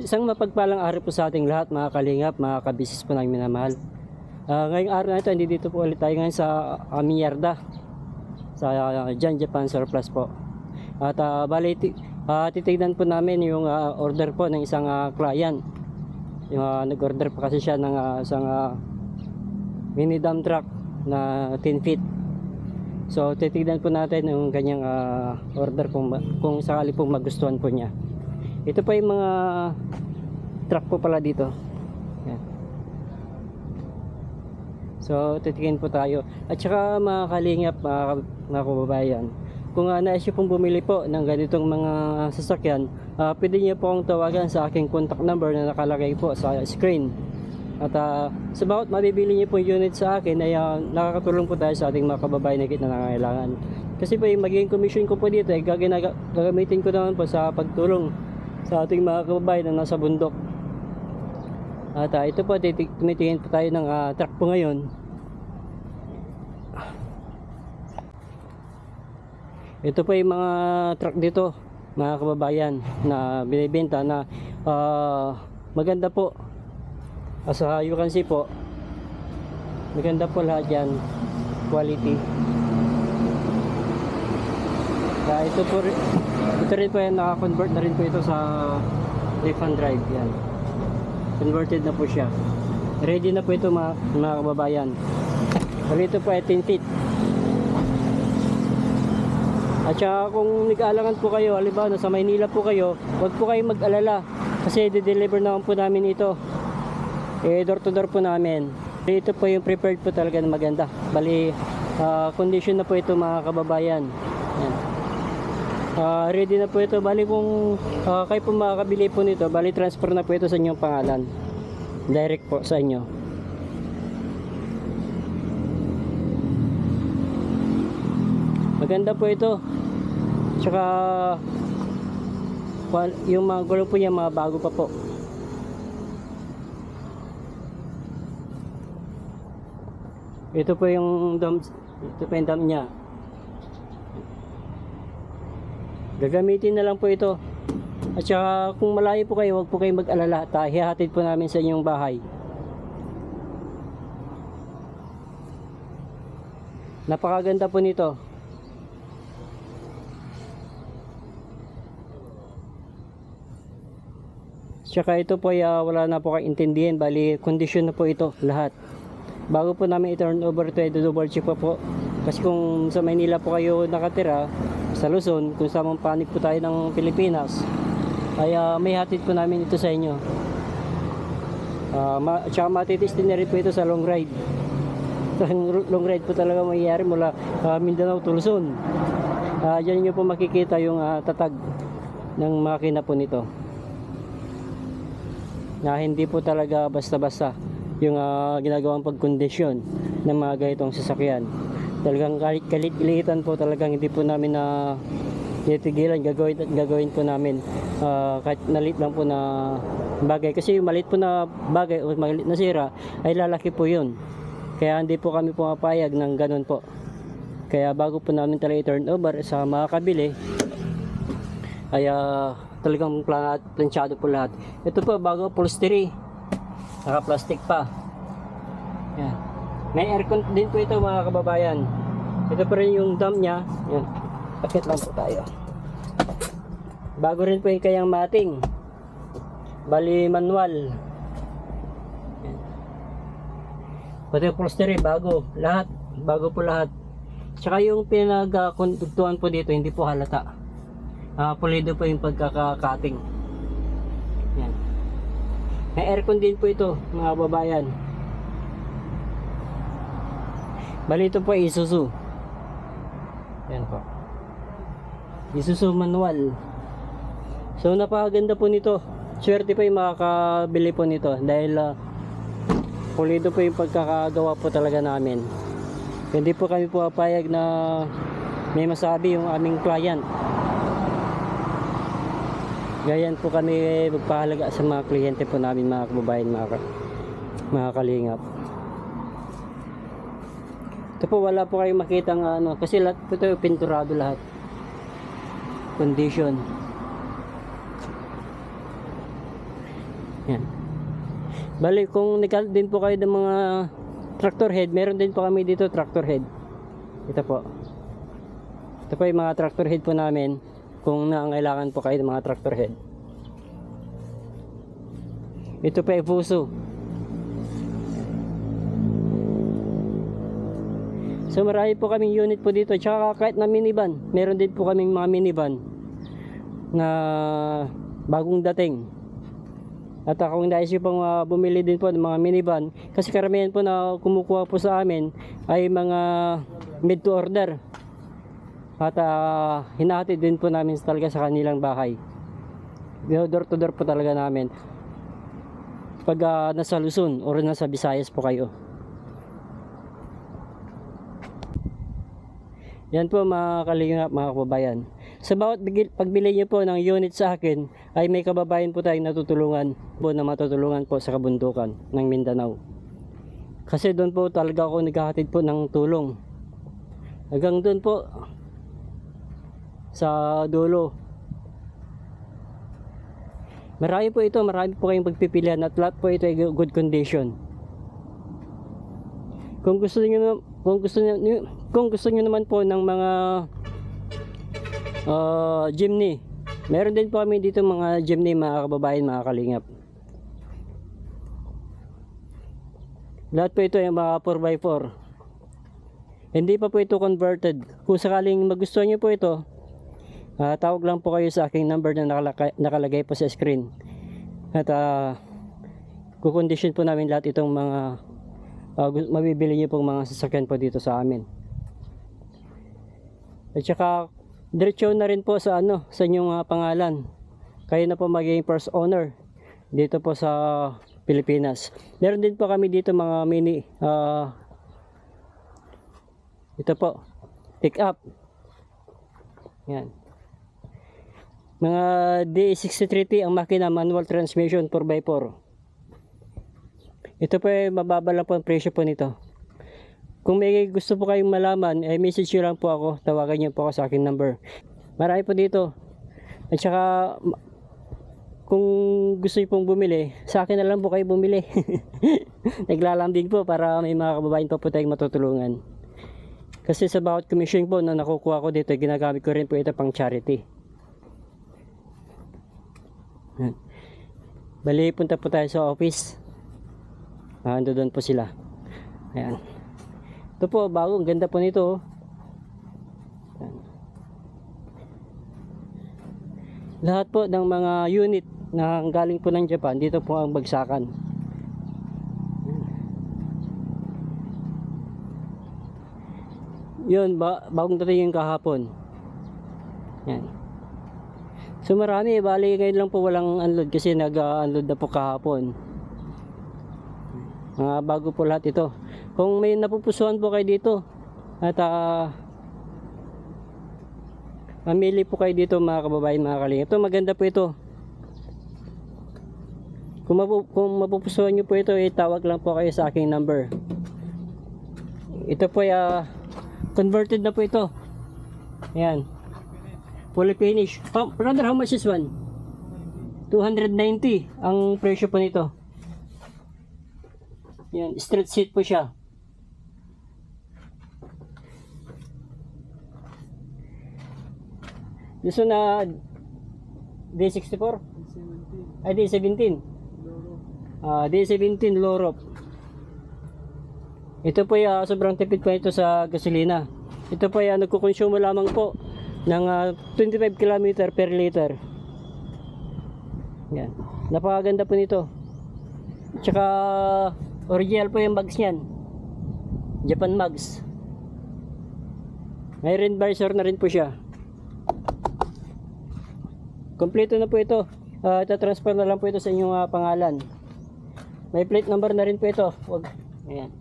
Isang mapagpalang araw po sa ating lahat mga kalingap, mga kabisis po namin minamahal. Ah, ngayong araw na ito, hindi dito po ulit tayo ngayon sa Amiyarda sa uh, Japan Surplus po. At uh, bali, ti- ah, titignan po namin yung ah, order po ng isang ah, client. Yung ah, nag-order po kasi siya ng ah, isang ah, mini dump truck na 10 feet. So titignan po natin yung kanyang ah, order kung, kung sakali pong magustuhan po niya. Ito pa yung mga truck po pala dito. Yan. So, titingin po tayo. At saka mga kalingap, mga, mga kababayan, kung uh, nais nyo pong bumili po ng ganitong mga sasakyan, ah, pwede nyo po tawagan sa aking contact number na nakalagay po sa screen. At ah, sa bawat mabibili nyo pong unit sa akin ay ah, nakakatulong po tayo sa ating mga kababayan na nangangailangan. Kasi po yung magiging commission ko po dito ay gaginaga- gagamitin ko naman po sa pagtulong sa ating mga kababayan na nasa bundok. At ah, ito po, tumitingin po tayo ng ah, truck po ngayon. Ito po yung mga truck dito, mga kababayan, na binibenta na ah, maganda po. As ah, you can see po, maganda po lahat yan, quality. Kaya ito po, ito rin po yan, naka-convert na rin po ito sa left hand drive, yan. Converted na po siya. Ready na po ito mga, mga kababayan. Bali ito po ay 10 feet. At saka kung nag-aalangan po kayo, halimbawa nasa Maynila po kayo, huwag po kayong mag-alala kasi de-deliver naman po namin ito. Eh, door to door po namin. Ito po yung prepared po talaga na maganda. Bali, ah, condition na po ito mga kababayan. Yan. Ah, ready na po ito. Bali kung ah, kayo po makakabili po nito, bali transfer na po ito sa inyong pangalan. Direct po sa inyo. Maganda po ito. Tsaka wal- yung mga gulong po niya mga bago pa po. Ito po yung dam, ito po yung dam niya. Gagamitin na lang po ito. At saka kung malayo po kayo, huwag po kayong mag-alala. Hihatid po namin sa inyong bahay. Napakaganda po nito. Tsaka ito po ay ah, wala na po kayong intindihin. Bali, condition na po ito lahat. Bago po namin i-turn over ito, i-double check pa po. Kasi kung sa Maynila po kayo nakatira, sa Luzon, kung sa panig po tayo ng Pilipinas, ay ah, may hatid po namin ito sa inyo. Uh, ma tsaka matitis din na rin po ito sa long ride. Ang long ride po talaga mangyayari mula ah, Mindanao to Luzon. Uh, diyan nyo po makikita yung ah, tatag ng makina po nito. Na hindi po talaga basta-basta yung ah, ginagawang pagkondisyon ng mga ganitong sasakyan. Talagang kalit kalit po talagang hindi po namin na titigilan. Gagawin at gagawin po namin. Ah, kahit nalit lang po na bagay. Kasi yung malit po na bagay o malit na sira ay lalaki po yun. Kaya hindi po kami pumapayag ng ganun po. Kaya bago po namin talaga i-turn over sa mga kabili ay ah, talagang plan planchado po lahat. Ito po bago upholstery. Naka plastic pa. Yan may aircon din po ito mga kababayan. Ito pa rin yung dam nya yan. Pakit lang po tayo. Bago rin po yung kayang mating. Bali manual. Yan. pati upholstery bago. Lahat. Bago po lahat. Tsaka yung pinagkonduktuan po dito hindi po halata. Ah, pulido po yung pagkakakating yan. May aircon din po ito mga babayan bali ito po Isuzu yan po Isuzu manual So napakaganda po nito. Swerte pa yung makakabili po nito dahil uh, pulido po yung pagkakagawa po talaga namin. Hindi po kami po papayag na may masabi yung aming client. Gayan po kami magpahalaga sa mga kliyente po namin mga kababayan, mga, ka- mga kalingap. Ito po wala po kayong makita ng ano kasi lahat po pinturado lahat. Condition. Yan. Bali, kung nagkalat din po kayo ng mga tractor head, meron din po kami dito tractor head. Ito po. Ito po yung mga tractor head po namin kung nangailangan po kayo ng mga tractor head. Ito pa yung puso. So marami po kaming unit po dito. Tsaka kahit na minivan, meron din po kaming mga minivan na bagong dating. At uh, kung nais nyo pong uh, bumili din po ng mga minivan, kasi karamihan po na kumukuha po sa amin ay mga made to order. At uh, hinahatid din po namin talaga sa kanilang bahay. Door to door po talaga namin. Pag uh, nasa Luzon or nasa Visayas po kayo. Yan po mga kalingap, mga kababayan. Sa bawat pagbili niyo po ng unit sa akin, ay may kababayan po tayong natutulungan po na matutulungan po sa kabundukan ng Mindanao. Kasi doon po talaga ako naghahatid po ng tulong. Hanggang doon po sa dulo. Marami po ito, marami po kayong pagpipilian at lahat po ito ay good condition. Kung gusto niyo kung gusto niyo kung gusto niyo naman po ng mga uh, jeepney, meron din po kami dito mga jeepney mga kababayan, mga kalingap. Lahat po ito ay mga 4x4. Hindi pa po ito converted. Kung sakaling magustuhan niyo po ito, ah, tawag lang po kayo sa aking number na nakalagay, po sa screen. At uh, kukondisyon po namin lahat itong mga uh, mabibili niyo pong mga sasakyan po dito sa amin. At saka diretso na rin po sa ano, sa inyong mga pangalan. Kayo na po magiging first owner dito po sa Pilipinas. Meron din po kami dito mga mini ah, ito po, pick up. Yan. Mga D63T ang makina manual transmission 4x4. Ito po ay mababa lang po ang presyo po nito. Kung may gusto po kayong malaman, eh message nyo lang po ako. Tawagan nyo po ako sa aking number. Marami po dito. At saka, kung gusto nyo pong bumili, sa akin na lang po kayo bumili. Naglalambing po para may mga kababayan pa po tayong matutulungan. Kasi sa bawat commission po na nakukuha ko dito, ginagamit ko rin po ito pang charity. Bali, punta po tayo sa office. Ah, ando doon po sila. Ayan. Ito po, bago. Ang ganda po nito. oh. Ayan. Lahat po ng mga unit na galing po ng Japan, dito po ang bagsakan. Yun, ba bagong dating kahapon. Yan. So marami, bali ngayon lang po walang unload kasi nag-unload na po kahapon. Mga bago po lahat ito. Kung may napupusuan po kayo dito at ah, mamili po kayo dito mga kababayan, mga kalinga. Ito maganda po ito. Kung, mapu kung mapupusuan nyo po ito, eh, tawag lang po kayo sa aking number. Ito po ay ah, converted na po ito. Ayan. Fully finish. How, brother, how much is one? 290 ang presyo po nito. Yan, straight seat po siya. Gusto na D64? Ay, D17. Ah, D17 Lorop. Ito po yung sobrang tipid po ito sa gasolina. Ito po yung nagkukonsumo lamang po ng ah, 25 km per liter. Yan. Napakaganda po nito. Tsaka original po yung mags niyan. Japan mags. May rin visor na rin po siya. Kompleto na po ito. Uh, transfer na lang po ito sa inyong ah, pangalan. May plate number na rin po ito. Wag. Ayan.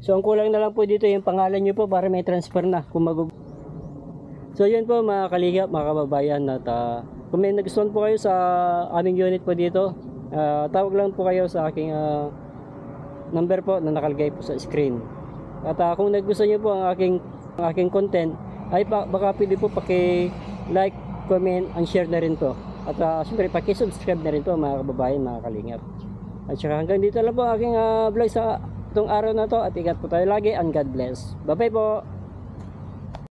So ang kulang na lang po dito yung pangalan nyo po para may transfer na kung magug So yun po mga kaligap, mga kababayan at ah, kung may nagustuhan po kayo sa aming unit po dito, ah, tawag lang po kayo sa aking ah, number po na nakalagay po sa screen. At ah, kung nagustuhan nyo po ang aking, ang aking content, ay pa, baka pwede po paki like, comment, and share na rin to. At uh, siyempre, pakisubscribe na rin po mga kababayan, mga kalingap. At saka hanggang dito lang po ang aking ah, vlog sa itong araw na to at ingat po tayo lagi and God bless. Bye bye po!